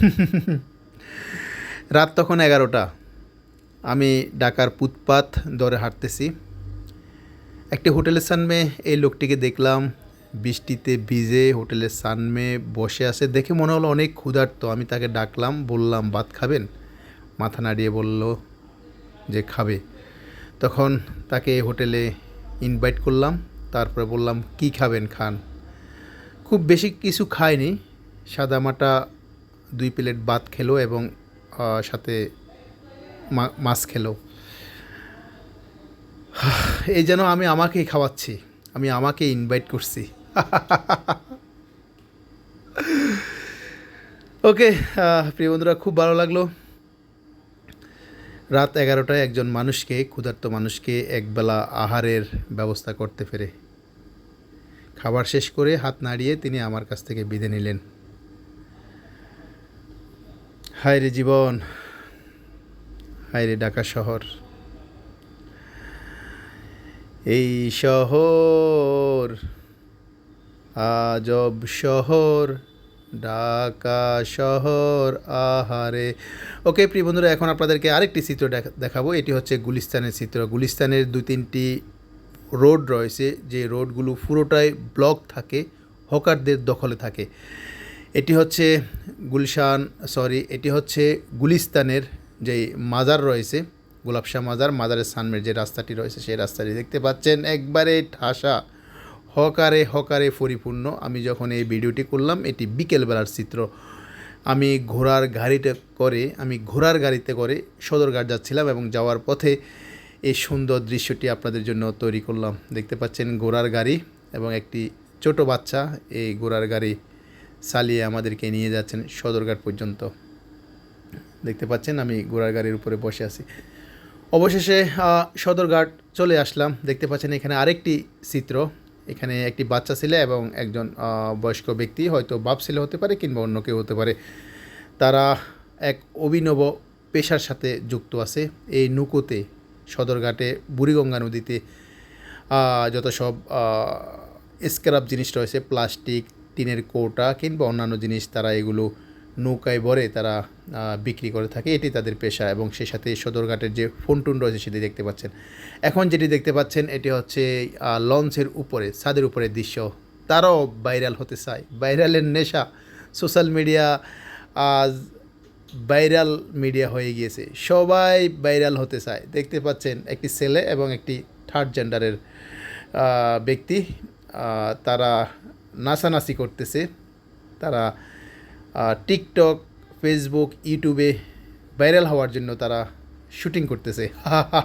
রাত তখন এগারোটা। আমি ঢাকার ফুটপাত দরে হাঁটতেছি। একটি হোটেলের সামনে এই লোকটিকে দেখলাম। বৃষ্টিতে ভিজে হোটেলের সামনে বসে আছে। দেখে মনে হলো অনেক ক্ষুধার্ত। আমি তাকে ডাকলাম, বললাম, ভাত খাবেন? মাথা নাড়িয়ে বলল, যে খাবে। তখন তাকে হোটেলে ইনভাইট করলাম। তারপরে বললাম, কি খাবেন খান? খুব বেশি কিছু খায়নি সাদামাটা দুই প্লেট ভাত খেলো এবং সাথে মাছ খেলো। এই যেন আমি আমাকেই খাওয়াচ্ছি, আমি আমাকে ইনভাইট করছি। ওকে প্রিয় বন্ধুরা, খুব ভালো লাগল। রাত এগারোটায় একজন মানুষকে, ক্ষুধার্ত মানুষকে একবেলা আহারের ব্যবস্থা করতে পেরে খাবার শেষ করে হাত নাড়িয়ে তিনি আমার কাছ থেকে বিদে নিলেন। হায় রে জীবন হায় রে ঢাকা শহর। এই শহর, আজব শহর, ঢাকা শহর, আহারে। ওকে, প্রিয় বন্ধুরা, এখন আপনাদেরকে আরেকটি চিত্র দেখা- দেখাবো। এটি হচ্ছে গুলিস্তানের চিত্র। গুলিস্তানের দুই তিনটি রোড রয়েছে। যে রোডগুলো পুরোটাই ব্লক থাকে, হকারদের দখলে থাকে। এটি হচ্ছে গুলশান সরি এটি হচ্ছে গুলিস্তানের যে মাজার রয়েছে গোলাপশাহ মাজার, মাজারের সামনের যে রাস্তাটি রয়েছে সেই রাস্তাটি দেখতে পাচ্ছেন। একবারে ঠাসা, হকারে হকারে পরিপূর্ণ। আমি যখন এই ভিডিওটি করলাম, এটি বিকেলবেলার চিত্র। আমি ঘোড়ার গাড়িতে করে, আমি ঘোড়ার গাড়িতে করে সদরঘাট যাচ্ছিলাম এবং যাওয়ার পথে এই সুন্দর দৃশ্যটি আপনাদের জন্য তৈরি করলাম। দেখতে পাচ্ছেন ঘোড়ার গাড়ি এবং একটি ছোট বাচ্চা, এই ঘোড়ার গাড়ি চালিয়ে আমাদেরকে নিয়ে যাচ্ছেন সদরঘাট পর্যন্ত। দেখতে পাচ্ছেন আমি ঘোড়ার গাড়ির উপরে বসে আছি। অবশেষে সদরঘাট চলে আসলাম। দেখতে পাচ্ছেন এখানে আরেকটি চিত্র। এখানে একটি বাচ্চা ছেলে এবং একজন বয়স্ক ব্যক্তি হয়তো বাপ ছেলে হতে পারে কিংবা অন্য কেউ হতে পারে। তারা এক অভিনব পেশার সাথে যুক্ত আছে। এই নৌকোতে, সদরঘাটে বুড়িগঙ্গা নদীতে যত সব স্ক্র্যাপ জিনিস রয়েছে, প্লাস্টিক টিনের কোটা কিংবা অন্যান্য জিনিস তারা এগুলো নৌকায় ভরে তারা বিক্রি করে থাকে। এটি তাদের পেশা এবং সেই সাথে সদরঘাটের যে ফোনটুন রয়েছে সেটি দেখতে পাচ্ছেন। এখন যেটি দেখতে পাচ্ছেন, এটি হচ্ছে লঞ্চের উপরে, ছাদের উপরে দৃশ্য। তারাও ভাইরাল হতে চায়। ভাইরালের নেশা সোশ্যাল মিডিয়া আজ ভাইরাল মিডিয়া হয়ে গিয়েছে। সবাই ভাইরাল হতে চায়। দেখতে পাচ্ছেন একটি ছেলে এবং একটি থার্ড জেন্ডারের ব্যক্তি। তারা নাচানাচি করতেছে। তারা টিকটক ফেসবুক ইউটিউবে ভাইরাল হওয়ার জন্য তারা শুটিং করতেছে।